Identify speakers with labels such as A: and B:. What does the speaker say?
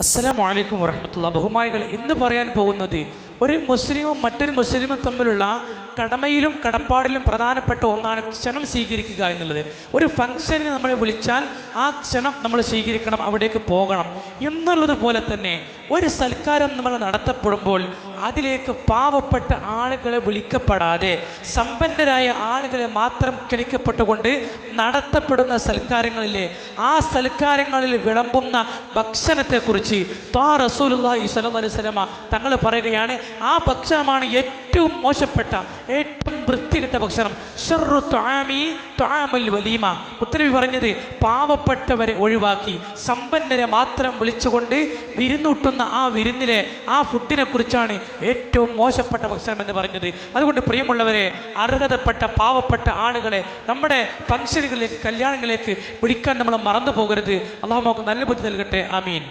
A: അസ്സലാമു അലൈക്കും വറഹമത്തുള്ള ബഹുമാനികൾ ഇന്ന് പറയാൻ പോകുന്നത് ഒരു മുസ്ലിമും മറ്റൊരു മുസ്ലിമും തമ്മിലുള്ള കടമയിലും കടപ്പാടിലും പ്രധാനപ്പെട്ട ഒന്നാണ് ക്ഷണം സ്വീകരിക്കുക എന്നുള്ളത്. ഒരു ഫംഗ്ഷന് നമ്മൾ വിളിച്ചാൽ ആ ക്ഷണം നമ്മൾ സ്വീകരിക്കണം അവിടേക്ക് പോകണം എന്നുള്ളത് പോലെ തന്നെ ഒരു സൽക്കാരം നമ്മൾ നടത്തപ്പെടുമ്പോൾ അതിലേക്ക് പാവപ്പെട്ട ആളുകളെ വിളിക്കപ്പെടാതെ സമ്പന്നരായ ആളുകളെ മാത്രം ക്ഷണിക്കപ്പെട്ടുകൊണ്ട് നടത്തപ്പെടുന്ന സൽക്കാരങ്ങളിലെ ആ സൽക്കാരങ്ങളിൽ വിളമ്പുന്ന ഭക്ഷണത്തെക്കുറിച്ച് താ റസൂലി സ്വല്ലല്ലാഹു അലൈഹി വസല്ലമ തങ്ങൾ പറയുകയാണ് ആ ഭക്ഷണമാണ് ഏറ്റവും മോശപ്പെട്ട ഏറ്റവും വൃത്തികെട്ട ഭക്ഷണം. ഷർറു ത്വാമി ത്വാമുൽ വലീമ. ഉത്തരവി പറഞ്ഞത് പാവപ്പെട്ടവരെ ഒഴിവാക്കി. സമ്പന്നരെ മാത്രം വിളിച്ചുകൊണ്ട് വിരുന്നൂട്ടുന്ന ആ വിരുന്നിലെ ആ ഫുഡിനെ കുറിച്ചാണ് ഏറ്റവും മോശപ്പെട്ട ഭക്ഷണം എന്ന് പറഞ്ഞത്. അതുകൊണ്ട് പ്രിയമുള്ളവരെ അർഹതപ്പെട്ട പാവപ്പെട്ട ആളുകളെ നമ്മുടെ ഫംഗ്ഷനുകളിലേക്ക് കല്യാണങ്ങളിലേക്ക് വിളിക്കാൻ നമ്മൾ മറന്നു പോകരുത് അള്ളാഹു നമുക്ക് നല്ല ബുദ്ധി നൽകട്ടെ. ആമീൻ.